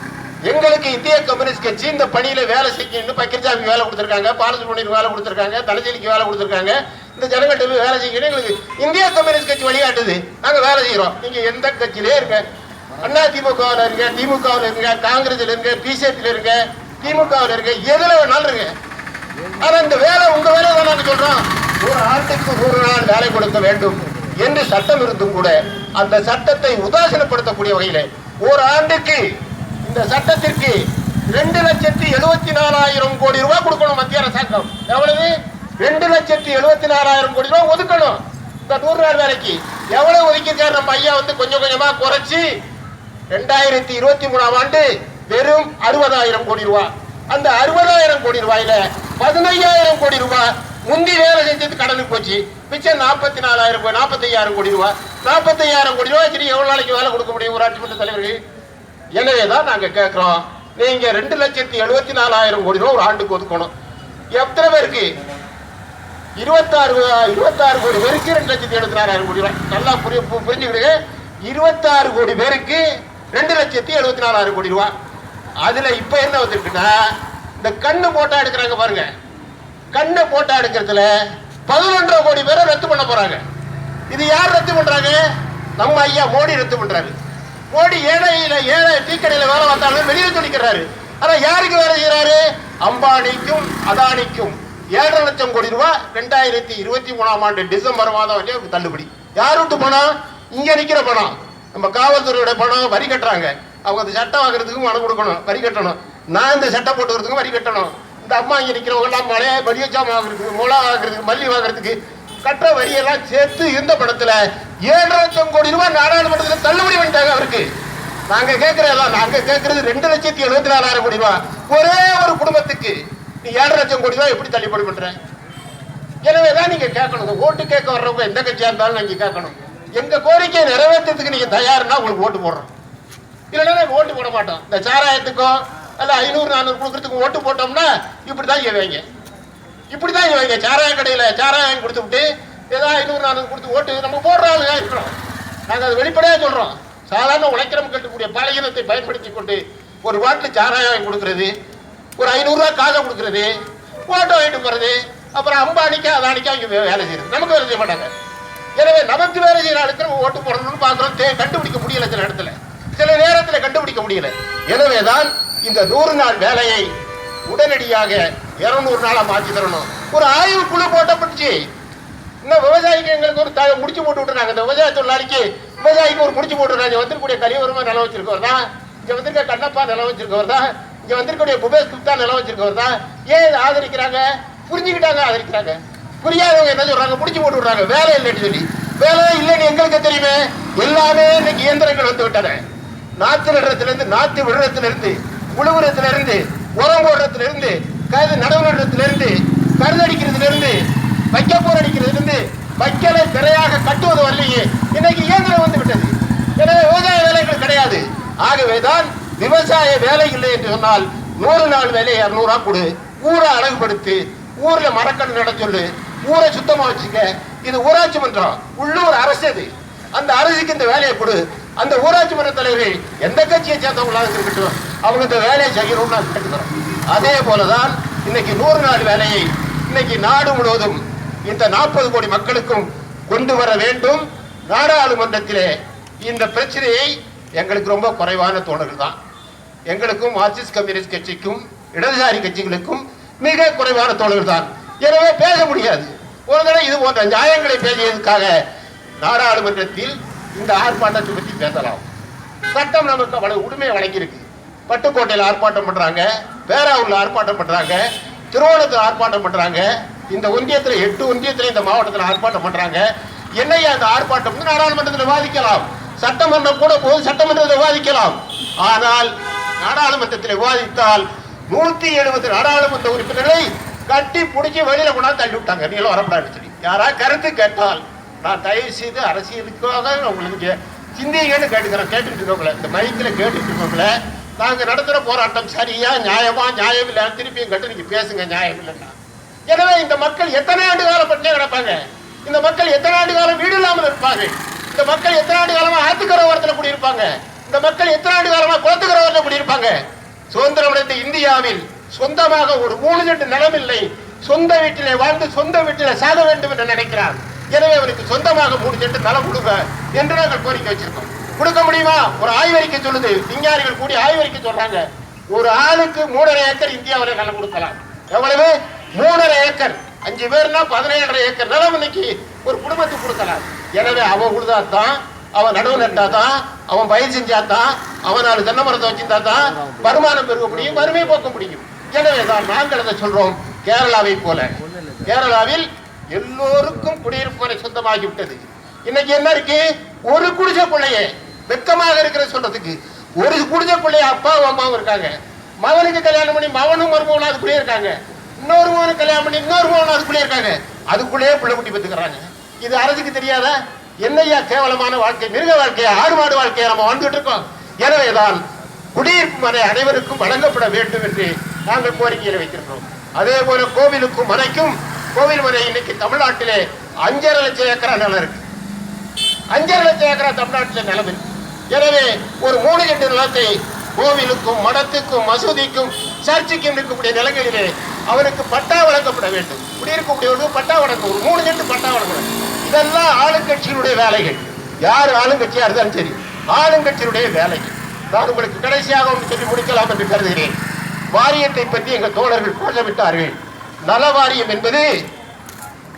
எங்களுக்கு இந்திய கம்யூனிஸ்ட் கட்சி இந்த பணியில வேலை செய்யணும்னு பக்கிரசாமிக்கு வேலை கொடுத்துருக்காங்க பாலசுப்ரமணியனுக்கு வேலை கொடுத்துருக்காங்க தனசேலிக்கு வேலை கொடுத்துருக்காங்க. இந்த ஜனங்கள்ட்ட போய் வேலை செய்யணும். எங்களுக்கு இந்திய கம்யூனிஸ்ட் கட்சி வழிகாட்டுது. நாங்க வேலை செய்யறோம். நீங்க எந்த கட்சியிலே இருங்க. அண்ணா திமுகவில் இருங்க திமுகவில் இருங்க காங்கிரஸ்ல இருங்க பிஜேபியில் இருங்க திமுகவில் இருங்க எதுல வேணாலும் இருங்க. ஆனா இந்த வேலை உங்க வேலை தான் நாங்க சொல்றோம். ஒரு ஆண்டுக்கு ஒரு நாள் வேலை கொடுக்க வேண்டும் என்று சட்டம் இருந்தும் கூட அந்த சட்டத்தை உதாசீனப்படுத்தக்கூடிய வகையில ஒரு ஆண்டுக்கு இந்த சட்டத்திற்கு ரெண்டு லட்சத்தி எழுபத்தி நாலாயிரம் கோடி ரூபாய் கொடுக்கணும் மத்திய அரசாங்கம். எவ்வளவு? ரெண்டு லட்சத்தி எழுபத்தி நாலாயிரம் கோடி ரூபாய் ஒதுக்கணும். இந்த நூறு நாள் வேலைக்கு எவ்வளவு ஒதுக்கியிருக்காரு நம்ம ஐயா வந்து கொஞ்சம் கொஞ்சமா குறைச்சி ரெண்டாயிரத்தி இருபத்தி மூணாம் ஆண்டு வெறும் அறுபதாயிரம் கோடி ரூபாய். அந்த அறுபதாயிரம் கோடி ரூபாயில பதினையாயிரம் கோடி ரூபாய் முந்தி வேலை செஞ்சது கடனுக்கு போச்சு. மிச்சம் நாற்பத்தி நாலாயிரம் நாற்பத்தையாயிரம் கோடி ரூபாய். நாற்பத்தையாயிரம் கோடி ரூபாய் சரி எவ்வளவு நாளைக்கு வேலை கொடுக்க முடியும்? ஊராட்சி மன்ற தலைவர்கள் எனவே தான் நாங்கள் கேட்குறோம் நீங்கள் ரெண்டு லட்சத்தி எழுபத்தி நாலாயிரம் கோடி ரூபா ஒரு ஆண்டுக்கு ஒதுக்கணும். எத்தனை பேருக்கு இருபத்தாறு இருபத்தாறு கோடி பேருக்கு ரெண்டு லட்சத்தி எழுபத்தி நாலாயிரம் கோடி ரூபாய். நல்லா புரிய புரிஞ்சுக்கிடுங்க. இருபத்தாறு கோடி பேருக்கு ரெண்டு லட்சத்தி எழுபத்தி நாலாயிரம் கோடி ரூபா அதில் இப்போ என்ன வந்துருக்குன்னா இந்த கண்ணு போட்டா எடுக்கிறாங்க பாருங்க. கண்ணை போட்டா எடுக்கிறதுல பதினொன்றரை கோடி பேரை ரத்து பண்ண போறாங்க. இது யார் ரத்து பண்றாங்க? நம்ம ஐயா மோடி ரத்து பண்றாரு. ஓடி ஏழையில ஏழை டீக்கடையில வேலை வந்தாலும் வெளியே துணிக்கிறாரு ஆனா யாருக்கு வேலை செய்யறாரு அம்பானிக்கும் அதானிக்கும். ஏழரை லட்சம் கோடி ரூபாய் ரெண்டாயிரத்தி இருபத்தி மூணாம் ஆண்டு டிசம்பர் மாதம் வரையும் தள்ளுபடி. யார் விட்டு பணம் இங்க நிக்கிற பணம். நம்ம காவல்துறையோட பணம் வரி கட்டுறாங்க. அவங்க அந்த சட்டம் வாங்குறதுக்கும் பணம் கொடுக்கணும் வரி கட்டணும். நான் இந்த சட்டை போட்டுக்கிறதுக்கும் வரி கட்டணும். இந்த அம்மா இங்க நிக்கிறவங்க எல்லாம் மழைய வலியச்சாம வாங்குறதுக்கு முளா வாங்குறதுக்கு மல்லி வாங்குறதுக்கு கட்டுற வரியெல்லாம் சேர்த்து இந்த படத்துல ஏழு லட்சம் கோடி ரூபாய் நாடாளுமன்றத்தில் தள்ளுபடி பண்ணிட்டாங்க அவருக்கு. நாங்க கேட்கறதெல்லாம் நாங்க கேட்கறது ரெண்டு லட்சத்தி எழுபத்தி நாலாயிரம் கோடி ரூபாய். ஒரே ஒரு குடும்பத்துக்கு நீ ஏழு லட்சம் கோடி ரூபாய் எப்படி தள்ளுபடி பண்ற? எனவேதான் நீங்க கேட்கணும். ஓட்டு கேட்க வர்றவங்க எந்த கட்சியா இருந்தாலும் நீங்க கேட்கணும். எங்க கோரிக்கையை நிறைவேற்றத்துக்கு நீங்க தயாருன்னா உங்களுக்கு ஓட்டு போடுறோம். இல்லைன்னா ஓட்டு போட மாட்டோம். இந்த சாராயத்துக்கும் அல்ல ஐநூறு நானூறு கொடுக்கறதுக்கு ஓட்டு போட்டோம்னா இப்படிதான் செய்வாங்க. இப்படிதான் இவங்க சாராய கடையில சாராயம் கொடுத்து விட்டு ஏதோ ஐநூறு நானூறு கொடுத்து ஓட்டு நம்ம போடுற ஆளுங்க இருக்கிறோம். நாங்கள் அது வெளிப்படையா சொல்றோம். சாதாரண உழைக்கிற கட்டக்கூடிய பலகீனத்தை பயன்படுத்தி கொண்டு ஒரு பாட்டில் சாராயம் கொடுக்கறது ஒரு ஐநூறுரூவா ரூபாய் காசை கொடுக்கறது ஓட்டோ வாங்கிட்டு போறது அப்புறம் அம்பானிக்கா அதானிக்கா இங்கே வேலை செய்யறது. நமக்கு வேலை செய்ய மாட்டாங்க. எனவே நமக்கு வேலை செய்யற இடத்துல ஓட்டு போடணும்னு பாக்குறோம் தே- கண்டுபிடிக்க முடியல சில இடத்துல. சில நேரத்தில் கண்டுபிடிக்க முடியல. எனவேதான் இந்த நூறு நாள் வேலையை உடனடியாக இருநூறு நாளாக மாற்றி தரணும். ஒரு ஆய்வு குழு போட்டப்பட்டுச்சு. இன்னும் விவசாயிக்கு எங்களுக்கு ஒரு த- முடிச்சு போட்டு விட்டுறாங்க. இந்த விவசாய தொழிலாளிக்கு விவசாயிக்கு ஒரு முடிச்சு போட்டுறாங்க. இங்கே வந்திருக்கக்கூடிய கலிவரமா நிலம் வச்சிருக்கவர் தான். இங்கே வந்திருக்க கண்ணப்பா நிலம் வச்சிருக்கவர் தான். இங்கே வந்திருக்கக்கூடிய புபேஷ் குப்தா நிலம் வச்சிருக்கவர் தான். ஏன் இதை ஆதரிக்கிறாங்க? புரிஞ்சுக்கிட்டாங்க ஆதரிக்கிறாங்க. புரியாதவங்க என்ன சொல்கிறாங்க முடிச்சு போட்டு விடுறாங்க வேலை இல்லைன்னு சொல்லி. வேலை இல்லைன்னு எங்களுக்கு தெரியுமே. எல்லாமே இன்னைக்கு இயந்திரங்கள் வந்து விட்டன. நாற்று நடுறதுலேருந்து நாற்று விடுறதுலேருந்து உழுவுறதுலேருந்து உரம் போடுறதுலேருந்து கது நடவு நடுறதுல கருதடிக்கிறதுலேருந்து கருதடிக்கிறதுல இருந்து வைக்கப்போர் அடிக்கிறதுலேருந்து வைக்கலை திரையாக கட்டுவது வரலையே இன்னைக்கு இயந்திரம் வந்து விட்டது. எனவே விவசாய வேலைகள் கிடையாது. ஆகவேதான் விவசாய வேலை இல்லை என்று சொன்னால் நூறு நாள் வேலை இரநூறுவா கொடு. ஊரை அழகுபடுத்து ஊரில் மரக்கன்று நட சொல்லு. ஊரை சுத்தமாக வச்சுக்க. இது ஊராட்சி மன்றம். உள்ளூர் அரசு அது அந்த அரசுக்கு இந்த வேலையை கொடு. அந்த ஊராட்சி மன்ற தலைவர்கள் எந்த கட்சியை சேர்ந்தவங்களாக இருக்கட்டும் அவங்க இந்த வேலையை செய்யணும்னு நான் கேட்டுக்கிறோம். அதே போலதான் இன்னைக்கு நூறு நாள் வேலையை இன்னைக்கு நாடு முழுவதும் இந்த நாற்பது கோடி மக்களுக்கும் கொண்டு வர வேண்டும். நாடாளுமன்றத்திலே இந்த பிரச்சனையை எங்களுக்கு ரொம்ப குறைவான தோழர்கள் தான். எங்களுக்கும் மார்க்சிஸ்ட் கம்யூனிஸ்ட் கட்சிக்கும் இடதுசாரி கட்சிகளுக்கும் மிக குறைவான தோழர்கள் தான். எனவே பேச முடியாது. ஒரு தடவை இது போன்ற நியாயங்களை பேசியதற்காக நாடாளுமன்றத்தில் இந்த ஆர்ப்பாட்டத்தை பற்றி பேசலாம். சட்டம் நமக்கு அவ்வளவு உரிமையை வழங்கியிருக்கு. பட்டுக்கோட்டையில் ஆர்ப்பாட்டம் பண்றாங்க. பேராவூர்ல ஆர்ப்பாட்டம் பண்றாங்க திருவோணத்தில் ஆர்ப்பாட்டம் பண்றாங்க இந்த ஒன்றியத்தில் எட்டு ஒன்றியத்தில் இந்த மாவட்டத்தில் ஆர்ப்பாட்டம் பண்றாங்க. என்னையா அந்த ஆர்ப்பாட்டம்? நாடாளுமன்றத்தில் விவாதிக்கலாம். சட்டமன்றம் கூட போது சட்டமன்றத்தில் விவாதிக்கலாம். ஆனால் நாடாளுமன்றத்தில் விவாதித்தால் நூத்தி எழுபது நாடாளுமன்ற உறுப்பினர்களை கட்டி பிடிச்சி வெளியில கொண்டாந்து தள்ளி விட்டாங்க. நீங்களும் வரப்படாது சொல்லி. யாராவது கருத்து கேட்டால் நான் தயவு செய்து அரசியலுக்காக உங்களுக்கு சிந்திங்கன்னு கேட்டுக்கிறேன். கேட்டுட்டு இருக்கவங்கள இந்த மைக்கில் கேட்டுட்டு இருக்கவங்கள நாங்கள் நடத்துகிற போராட்டம் சரியா நியாயமா? நியாயம் இல்லைன்னு திருப்பியும் கட்டு நீங்க பேசுங்க நியாயம் இல்லைன்னா எனவே இந்த மக்கள் எத்தனை ஆண்டு காலம் பட்டினே கிடப்பாங்க? இந்த மக்கள் எத்தனை ஆண்டு காலம் வீடு இல்லாமல் இருப்பாங்க? இந்த மக்கள் எத்தனை ஆண்டு காலமா ஆத்துக்கர ஓரத்தில் குடியிருப்பாங்க? இந்த மக்கள் எத்தனை ஆண்டு காலமா குளத்துக்கர ஓரத்தில் குடியிருப்பாங்க? சுதந்திரம் அடைந்த இந்தியாவில் சொந்தமாக ஒரு மூணு செட்டு நிலம் இல்லை. சொந்த வீட்டிலே வாழ்ந்து சொந்த வீட்டிலே சாக வேண்டும் என்று நினைக்கிறார். எனவே அவருக்கு சொந்தமாக மூணு செட்டு நிலம் கொடுங்க என்று நாங்கள் கோரிக்கை வச்சிருக்கோம். கொடுக்க முடியுமா? ஒரு ஆய்வறிக்கை சொல்லுது. விஞ்ஞானிகள் கூடி ஆய்வறிக்கை சொல்றாங்க. ஒரு ஆளுக்கு மூணரை ஏக்கர் இந்தியாவில் நிலம் கொடுக்கலாம். எவ்வளவு? மூணரை ஏக்கர். அஞ்சு பேர்னா பதினேழரை ஏக்கர் நிலம் இன்னைக்கு ஒரு குடும்பத்துக்கு கொடுக்கலாம். எனவே அவன் கொடுத்தாதான் அவன் நடுவு நட்டாதான் அவன் பயிர் செஞ்சாதான் அவன் நாலு தென்னை மரத்தை வச்சிருந்தா தான் வருமானம் பெருக முடியும் வறுமை போக்க முடியும். எனவே தான் நாங்கள் அதை சொல்றோம். கேரளாவை போல. கேரளாவில் எல்லோருக்கும் குடியிருப்பு முறை விட்டது இன்னைக்கு என்ன இருக்கு? ஒரு குடிசை பிள்ளைய வெக்கமாக இருக்கிற சொல்றதுக்கு. ஒரு குடிஞ்ச பிள்ளைய அப்பாவும் அம்மாவும் இருக்காங்க. மகனுக்கு கல்யாணம் பண்ணி மகனும் மருமகனும் அதுக்குள்ளே இருக்காங்க. இன்னொரு மகனுக்கு கல்யாணம் பண்ணி இன்னொரு மகனும் அதுக்குள்ளே இருக்காங்க. அதுக்குள்ளேயே பிள்ளை குட்டி பெற்றுக்கிறாங்க இது அரசுக்கு தெரியாதா? என்னையா கேவலமான வாழ்க்கை மிருக வாழ்க்கையை ஆடு மாடு வாழ்க்கையை நம்ம வாழ்ந்துட்டு இருக்கோம்? எனவேதான் குடியிருப்பு மனை அனைவருக்கும் வழங்கப்பட வேண்டும் என்று நாங்கள் கோரிக்கையை வைத்திருக்கிறோம். அதே போல கோவிலுக்கும் மனைக்கும் கோவில் மனை இன்னைக்கு தமிழ்நாட்டிலே அஞ்சரை லட்சம் ஏக்கரா நிலம் இருக்கு. அஞ்சரை லட்சம் ஏக்கரா தமிழ்நாட்டில் நிலம் இருக்கு. எனவே ஒரு மூணு எட்டு நிலத்தை கோவிலுக்கும் மடத்துக்கும் மசூதிக்கும் சர்ச்சுக்கும் இருக்கக்கூடிய நிலங்களிலே அவருக்கு பட்டா வழங்கப்பட வேண்டும். குடியிருக்கக்கூடியவர்களுக்கு பட்டா வழங்கும் ஒரு மூணு செட்டு பட்டா வழங்கணும் இதெல்லாம் ஆளுங்கட்சியினுடைய வேலைகள். யார் ஆளுங்கட்சியா இருந்தாலும் சரி ஆளுங்கட்சியினுடைய வேலைகள். நான் உங்களுக்கு கடைசியாக ஒன்று சொல்லி முடிக்கலாம் என்று கருதுகிறேன். வாரியத்தை பற்றி எங்கள் தோழர்கள் கோஷமிட்டார்கள். நல வாரியம் என்பது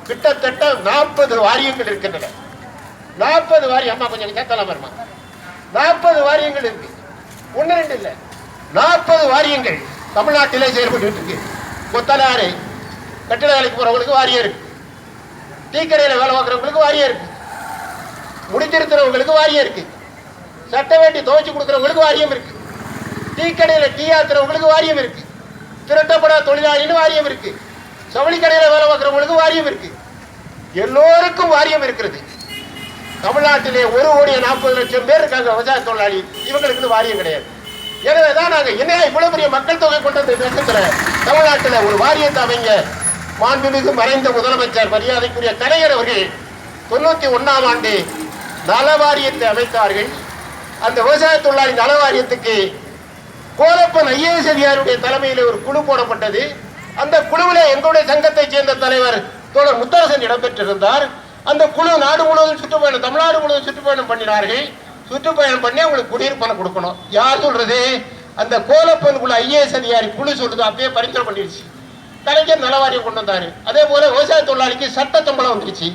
கிட்டத்தட்ட நாற்பது வாரியங்கள் இருக்கின்றன. நாற்பது வாரியம் அம்மா கொஞ்சம் கேட்கலாம் வருமா நாற்பது வாரியங்கள் இருக்கு. ஒன்று ரெண்டு இல்லை. நாற்பது வாரியங்கள் தமிழ்நாட்டிலே செயல்பட்டு இருக்கு. கொத்தனாறு கட்டிட வேலைக்கு போறவங்களுக்கு வாரியம் இருக்கு. டீக்கடையில் வேலை பார்க்குறவங்களுக்கு வாரியம் இருக்கு. முடித்திருக்கிறவங்களுக்கு வாரியம் இருக்கு. சட்டை வேட்டி துவைச்சு கொடுக்குறவங்களுக்கு வாரியம் இருக்கு. டீ டீ ஆத்துறவங்களுக்கு வாரியம் இருக்கு. திரட்டப்படா தொழிலாளின்னு வாரியம் இருக்கு. சவுளி கடையில் வேலை பார்க்குறவங்களுக்கு வாரியம் இருக்கு. எல்லோருக்கும் வாரியம் இருக்கிறது. தமிழ்நாட்டிலே ஒரு கோடியே நாற்பது லட்சம் பேர் இருக்காங்க விவசாய தொழிலாளி இவங்களுக்கு வாரியம் கிடையாது. எனவே தான் நாங்கள் என்ன இவ்வளவு பெரிய மக்கள் தொகை கொண்ட திட்டத்தில் தமிழ்நாட்டில் ஒரு வாரியத்தை அமைங்க. மாண்புமிகு மறைந்த முதலமைச்சர் மரியாதைக்குரிய கலைஞர் அவர்கள் தொண்ணூத்தி ஒன்றாம் ஆண்டு நல வாரியத்தை அமைத்தார்கள். அந்த விவசாய தொழிலாளி நல வாரியத்துக்கு கோலப்பன் ஐஏஎஸ் அதிகாரியுடைய தலைமையில் ஒரு குழு போடப்பட்டது. அந்த குழுவில் எங்களுடைய சங்கத்தை சேர்ந்த தலைவர் தோழர் முத்தரசன் இடம்பெற்றிருந்தார். அந்த குழு நாடு முழுவதும் சுற்றுப்பயணம் தமிழ்நாடு முழுவதும் சுற்றுப்பயணம் பண்ணினார்கள். சுற்றுப்பயணம் பண்ணி அவங்களுக்கு குடியிருப்பனை கொடுக்கணும். யார் சொல்றது? அந்த கோலப்பன் குழு ஐஏஎஸ் அதிகாரி குழு சொல்றது அப்படியே பரிந்துரை பண்ணிடுச்சு கலைஞர் நலவாரியம் கொண்டு வந்தாரு. அதே போல விவசாய தொழிலாளிக்கு சட்ட சம்பளம் வந்துருச்சு.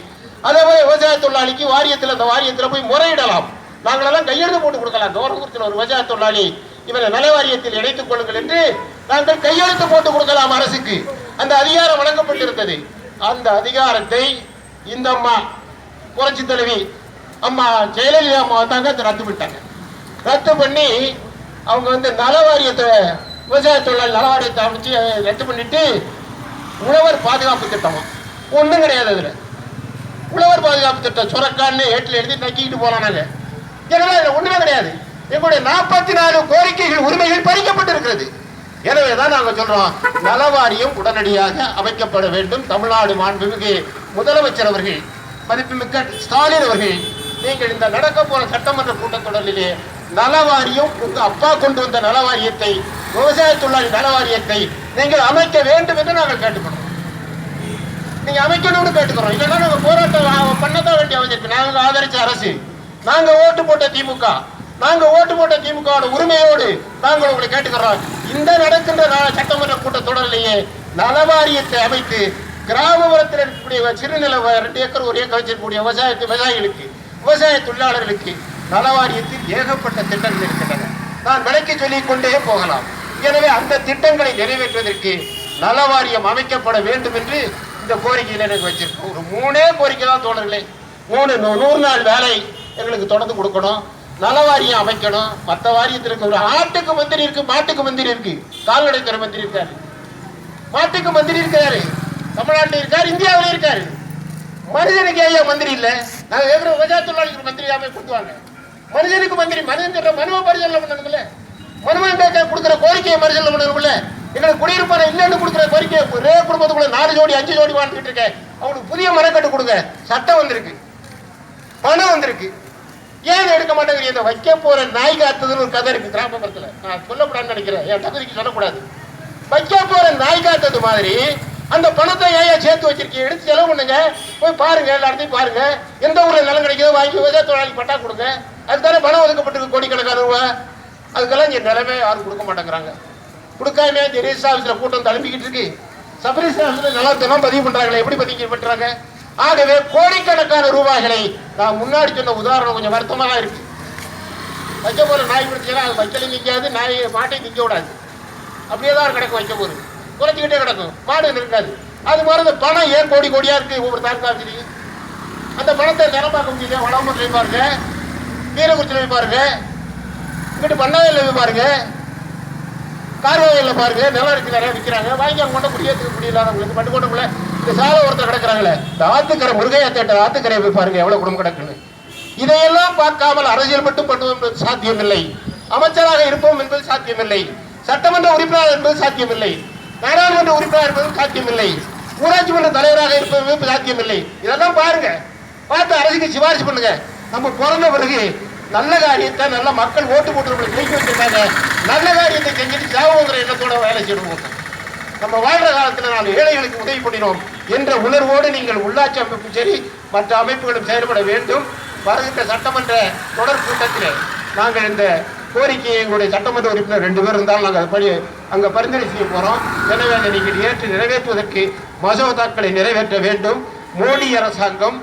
அதே போல விவசாய தொழிலாளிக்கு வாரியத்தில் அந்த வாரியத்தில் போய் முறையிடலாம். நாங்களெல்லாம் கையெழுத்து போட்டு கொடுக்கலாம். கௌரவத்தில் ஒரு விவசாய தொழிலாளி இவரை நலவாரியத்தில் இணைத்துக் கொள்ளுங்கள் என்று நாங்கள் கையெழுத்து போட்டு கொடுக்கலாம் அரசுக்கு. அந்த அதிகாரம் வழங்கப்பட்டிருந்தது. அந்த அதிகாரத்தை இந்த அம்மா புரட்சி தலைவி அம்மா ஜெயலலிதா அம்மா வந்தாங்க அதை ரத்து பண்ணிட்டாங்க. ரத்து பண்ணி அவங்க வந்து நல வாரியத்தை விவசாய தொழிலாளி நல வாரியத்தை அமைச்சு ரத்து பண்ணிட்டு உழவர் பாதுகாப்பு திட்டமா. ஒன்றும் கிடையாது அதில். உழவர் பாதுகாப்பு திட்டம் சுரக்கான்னு ஏட்டில் எழுதி நக்கிக்கிட்டு போலாம் எனவே அதுல ஒன்றுமே கிடையாது. எங்களுடைய நாற்பத்தி நாலு கோரிக்கைகள் உரிமைகள் பறிக்கப்பட்டிருக்கிறது. எனவே தான் நாங்கள் சொல்கிறோம் நலவாரியம் உடனடியாக அமைக்கப்பட வேண்டும். தமிழ்நாடு மாண்புமிகு முதலமைச்சர் அவர்கள் மதிப்புமிக்க ஸ்டாலின் அவர்கள் நீங்கள் இந்த நடக்க போற சட்டமன்ற கூட்டத்தொடரிலே நலவாரியம் உங்க அப்பா கொண்டு வந்த நலவாரியத்தை விவசாய தொழிலாளி நலவாரியத்தை நீங்கள் அமைக்க வேண்டும் என்று நாங்கள் கேட்டுக்கிறோம் நீங்க அமைக்கணும்னு கேட்டுக்கிறோம் இல்லைன்னா நாங்க போராட்டம் பண்ணதான் வேண்டிய அவசியம் நாங்கள் ஆதரிச்ச அரசு. நாங்க ஓட்டு போட்ட திமுக. நாங்க ஓட்டு போட்ட திமுக உரிமையோடு நாங்கள் உங்களை கேட்டுக்கிறோம் இந்த நடக்கின்ற சட்டமன்ற கூட்டத்தொடரிலேயே நலவாரியத்தை அமைத்து கிராமப்புறத்தில் இருக்கக்கூடிய சிறுநில ரெண்டு ஏக்கர் ஒரு ஏக்கர் வச்சிருக்கக்கூடிய விவசாயத்து விவசாயிகளுக்கு விவசாய தொழிலாளர்களுக்கு நலவாரியத்தில் ஏகப்பட்ட திட்டங்கள் இருக்கின்றன. நான் விலைக்கு சொல்லிக் கொண்டே போகலாம். எனவே அந்த திட்டங்களை நிறைவேற்றுவதற்கு நலவாரியம் அமைக்கப்பட வேண்டும் என்று இந்த கோரிக்கையில் எனக்கு வச்சிருக்கோம். ஒரு மூணே கோரிக்கை தான் தோழர்களே. மூணு நூ- நூறு நாள் வேலை எங்களுக்கு தொடர்ந்து கொடுக்கணும். நலவாரியம் அமைக்கணும். மற்ற வாரியத்தில் இருக்க ஒரு ஆட்டுக்கு மந்திரி இருக்கு மாட்டுக்கு மந்திரி இருக்கு. கால்நடைத்துறை மந்திரி இருக்காரு. மாட்டுக்கு மந்திரி இருக்காரு. தமிழ்நாட்டில் இருக்கார் இந்தியாவில் இருக்காரு. மனிதனுக்கு ஐயா மந்திரி இல்ல? நாங்க கேட்கிற விவசாய தொழிலாளிக்கு மந்திரியாக கொடுத்துவாங்க மனிதனுக்கு மந்திரி மனிதன் சொல்ற மனுவ பரிசீலனை பண்ணணும்ல? மனுமன் கேட்க கொடுக்குற கோரிக்கையை மறுசல் பண்ணணும்ல? எங்களுக்கு குடியிருப்பான இல்லைன்னு கொடுக்குற கோரிக்கை ஒரே குடும்பத்துக்குள்ள நாலு ஜோடி அஞ்சு ஜோடி வாழ்ந்துட்டு இருக்கேன். அவனுக்கு புதிய மரக்கட்டு கொடுங்க. சட்டம் வந்திருக்கு. பணம் வந்திருக்கு. ஏன் எடுக்க மாட்டேங்கிறீங்க இந்த வைக்க போற நாய் காத்ததுன்னு ஒரு கதை இருக்கு கிராமப்புறத்துல. நான் சொல்லக்கூடாதுன்னு நினைக்கிறேன். என் தகுதிக்கு சொல்லக்கூடாது. வைக்க போற நாய் காத்தது மாதிரி அந்த பணத்தை ஏன் சேர்த்து வச்சிருக்கீங்க? எடுத்து செலவு பண்ணுங்க. போய் பாருங்க எல்லா இடத்தையும் பாருங்க. எந்த ஊர்ல நிலம் கிடைக்குதோ வாங்கி விவசாய தொழிலாளி பட்டா கொடுங்க. அதுதானே பணம் ஒதுக்கப்பட்டிருக்கு கோடிக்கணக்கான ரூபா அதுக்கெல்லாம் இங்க நிலமே யாரும் கொடுக்க மாட்டேங்கிறாங்க. கொடுக்காம இந்த ரிஜிஸ்டர் ஆஃபீஸ்ல கூட்டம் தழும்பிக்கிட்டு இருக்கு. சப் ரிஜிஸ்டர் ஆஃபீஸ்ல நிலத்தெல்லாம் பதிவு பண்றாங்களே எப்படி பதிவு பண்றாங்க? ஆகவே கோடிக்கணக்கான ரூபாய்களை நான் முன்னாடி சொன்ன உதாரணம் கொஞ்சம் வருத்தமாக இருக்கு. வைக்க போற நாய் பிடிச்சா அது வைக்கலையும் நிற்காது நாய் மாட்டை நிற்க விடாது அப்படியே தான் கிடக்கும் வைக்க போகுது. குறைச்சிக்கிட்டே கிடக்கும். மாடு இருக்காது அது மாதிரி அந்த பணம் ஏன் கோடி கோடியா இருக்கு? ஒவ்வொரு தாலுக்கா ஆஃபீஸ்லையும் அந்த பணத்தை நிலமாக்க முடியல வளமுறை போய் பாருங்க. வீரகுச்சியில் பாருங்க. இங்கிட்டு பண்ணாதையில் போய் பாருங்க. கார்வாயில் பாருங்க. நிலம் இருக்கு நிறைய விற்கிறாங்க வாங்கி அவங்க கொண்டு முடியல முடியலாதவங்களுக்கு பட்டு கொண்டுக்குள்ள இந்த சாலை ஒருத்தர் கிடக்குறாங்களே. இந்த ஆத்துக்கரை முருகையா தேட்டர் ஆத்துக்கரையை போய் பாருங்க. எவ்வளவு குடும்பம் கிடக்குன்னு. இதையெல்லாம் பார்க்காமல் அரசியல் மட்டும் பண்ணுவோம் என்பது சாத்தியமில்லை. அமைச்சராக இருப்போம் என்பது சாத்தியமில்லை. சட்டமன்ற உறுப்பினர் என்பது சாத்தியமில்லை. நாடாளுமன்ற உறுப்பினர் இருப்பதும் சாத்தியமில்லை. ஊராட்சி மன்ற தலைவராக இருப்பதும் சாத்தியமில்லை. இதெல்லாம் பாருங்க. பார்த்து அரசுக்கு சிபாரிசு பண்ணுங்க. நம்ம பிறந்த பிறகு நல்ல காரியத்தை நல்ல மக்கள் ஓட்டு போட்டு நம்மளை ஜெயிக்க வச்சிருக்காங்க. நல்ல காரியத்தை செஞ்சுட்டு சாவுங்கிற எண்ணத்தோட வேலை செய்வோம் நம்ம வாழ்ற காலத்தில் நான் ஏழைகளுக்கு உதவி பண்ணினோம் என்ற உணர்வோடு நீங்கள் உள்ளாட்சி அமைப்பும் சரி மற்ற அமைப்புகளும் செயல்பட வேண்டும். வருகின்ற சட்டமன்ற தொடர் கூட்டத்தில் நாங்கள் இந்த கோரிக்கையை எங்களுடைய சட்டமன்ற உறுப்பினர் ரெண்டு பேர் இருந்தாலும் நாங்கள் அதை படி அங்கே பரிந்துரை செய்ய போகிறோம் எனவே அதை நீங்கள் ஏற்று நிறைவேற்றுவதற்கு மசோதாக்களை நிறைவேற்ற வேண்டும். மோடி அரசாங்கம்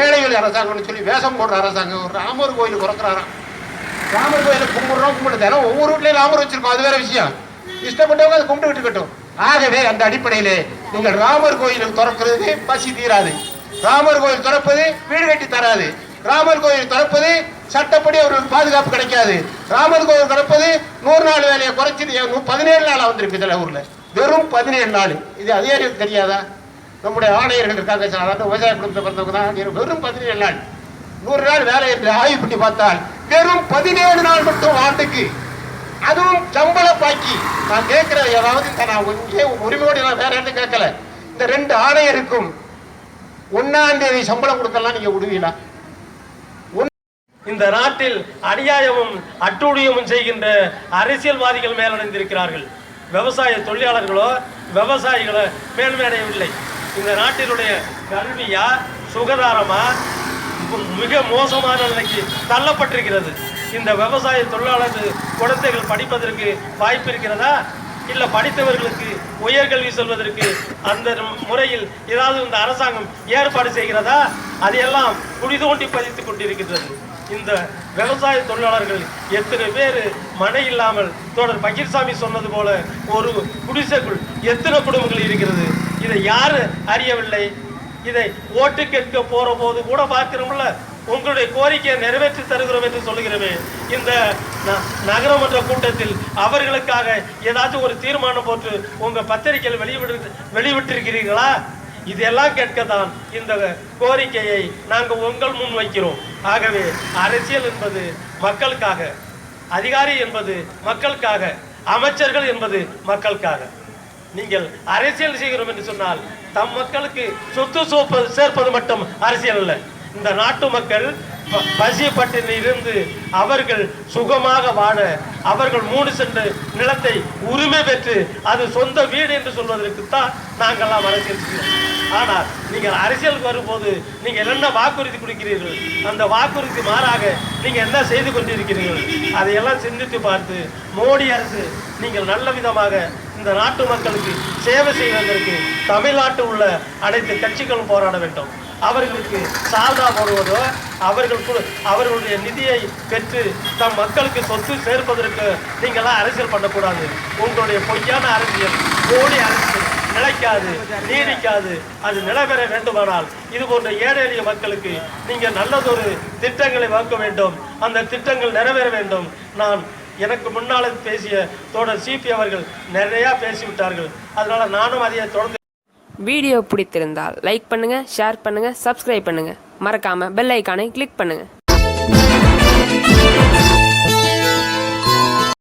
ஏழைகள் அரசாங்கம்னு சொல்லி வேஷம் போடுற அரசாங்கம். ராமர் கோயில் குறைக்கிறாராம் ராமர் கோயிலை கும்பிடுறோம் கும்பிடுது ஒவ்வொரு வீட்லையும் ராமர் வச்சிருக்கோம். அது வேற விஷயம். இஷ்டப்பட்டவங்க அதை கும்பிட்டு விட்டுக்கட்டும் ஆகவே அந்த அடிப்படையிலே நீங்கள் ராமர் கோயில் திறக்கிறது பசி தீராது. ராமர் கோயில் திறப்பது வீடு கட்டி தராது. ராமர் கோயில் திறப்பது சட்டப்படி அவர்களுக்கு பாதுகாப்பு கிடைக்காது. ராமர் கோயில் திறப்பது நூறு நாள் வேலையை குறைச்சிட்டு ஏன் பதினேழு நாள் வந்திருக்கு இதில் ஊரில். வெறும் பதினேழு நாள். இது அதிகாரிகளுக்கு தெரியாதா? நம்முடைய ஆணையர்கள் இருக்காங்க அதாவது விவசாய குடும்பத்தை பிறந்தவங்க தான் வெறும் பதினேழு நாள். நூறு நாள் வேலை என்று ஆய்வு பண்ணி பார்த்தால் வெறும் பதினேழு நாள் மட்டும் ஆண்டுக்கு அதுவும் சம்பள பாக்கி. நான் கேட்கிற ஏதாவது நான் இங்கே உரிமையோடு நான் வேற எதுவும் கேட்கல. இந்த ரெண்டு ஆணையருக்கும் ஒன்னாம் தேதி சம்பளம் கொடுக்கலாம் நீங்க விடுவீங்களா? இந்த நாட்டில் அநியாயமும் அட்டூழியமும் செய்கின்ற அரசியல்வாதிகள் மேலடைந்திருக்கிறார்கள். விவசாய தொழிலாளர்களோ விவசாயிகளோ மேல்மையடையவில்லை இந்த நாட்டினுடைய கல்வியா சுகாதாரமா மிக மோசமான நிலைக்கு தள்ளப்பட்டிருக்கிறது. இந்த விவசாய தொழிலாளர்கள் குழந்தைகள் படிப்பதற்கு வாய்ப்பு இருக்கிறதா? இல்லை படித்தவர்களுக்கு உயர்கல்வி செல்வதற்கு அந்த முறையில் ஏதாவது இந்த அரசாங்கம் ஏற்பாடு செய்கிறதா? அதையெல்லாம் குடிதோண்டி பதித்துக் கொண்டிருக்கின்றது. இந்த விவசாய தொழிலாளர்கள் எத்தனை பேர் மனை இல்லாமல் தோழர் பகீர்சாமி சொன்னது போல ஒரு குடிசைக்குள் எத்தனை குடும்பங்கள் இருக்கிறது? இதை யார் அறியவில்லை? இதை ஓட்டு கேட்க போகிற போது கூட பார்க்கிறோம்ல. உங்களுடைய கோரிக்கையை நிறைவேற்றி தருகிறோம் என்று சொல்லுகிறோமே இந்த ந- நகரமன்ற கூட்டத்தில் அவர்களுக்காக ஏதாச்சும் ஒரு தீர்மானம் போட்டு உங்கள் பத்திரிகையில் வெளிவிடு வெளிவிட்டிருக்கிறீர்களா? இதெல்லாம் கேட்கத்தான் இந்த கோரிக்கையை நாங்கள் உங்கள் முன் வைக்கிறோம். ஆகவே அரசியல் என்பது மக்களுக்காக அதிகாரி என்பது மக்களுக்காக அமைச்சர்கள் என்பது மக்களுக்காக. நீங்கள் அரசியல் செய்கிறோம் என்று சொன்னால் தம் மக்களுக்கு சொத்து சோப்பது சேர்ப்பது மட்டும் அரசியல் அல்ல. இந்த நாட்டு மக்கள் ப- பசி பட்டினி இருந்து அவர்கள் சுகமாக வாழ அவர்கள் மூணு சென்று நிலத்தை உரிமை பெற்று அது சொந்த வீடு என்று சொல்வதற்குத்தான் நாங்கள்லாம் அரசியல் செய்கிறோம் ஆனால் நீங்கள் அரசியலுக்கு வரும்போது நீங்கள் என்ன வாக்குறுதி கொடுக்கிறீர்கள்? அந்த வாக்குறுதி மாறாக நீங்கள் என்ன செய்து கொண்டிருக்கிறீர்கள்? அதையெல்லாம் சிந்தித்து பார்த்து மோடி அரசு நீங்கள் நல்ல விதமாக இந்த நாட்டு மக்களுக்கு சேவை செய்வதற்கு தமிழ்நாட்டில் உள்ள அனைத்து கட்சிகளும் போராட வேண்டும். அவர்களுக்கு சால்தா போடுவதோ அவர்கள் அவர்களுடைய நிதியை பெற்று தம் மக்களுக்கு சொத்து சேர்ப்பதற்கு நீங்களாம் அரசியல் பண்ணக்கூடாது. உங்களுடைய பொய்யான அரசியல் போலி அரசியல் நிலைக்காது நீடிக்காது. அது நிலைபெற வேண்டுமானால் இது போன்ற ஏழை எளிய மக்களுக்கு நீங்கள் நல்லதொரு திட்டங்களை வகுக்க வேண்டும். அந்த திட்டங்கள் நிறைவேற வேண்டும். நான் எனக்கு முன்னால் பேசிய தோழர் சிபி அவர்கள் நிறையா பேசிவிட்டார்கள். அதனால் நானும் அதை தொடர்ந்து வீடியோ பிடித்திருந்தால் லைக் பண்ணுங்கள் ஷேர் பண்ணுங்கள் சப்ஸ்கிரைப் பண்ணுங்கள் மறக்காமல் பெல் ஐக்கானை கிளிக் பண்ணுங்கள்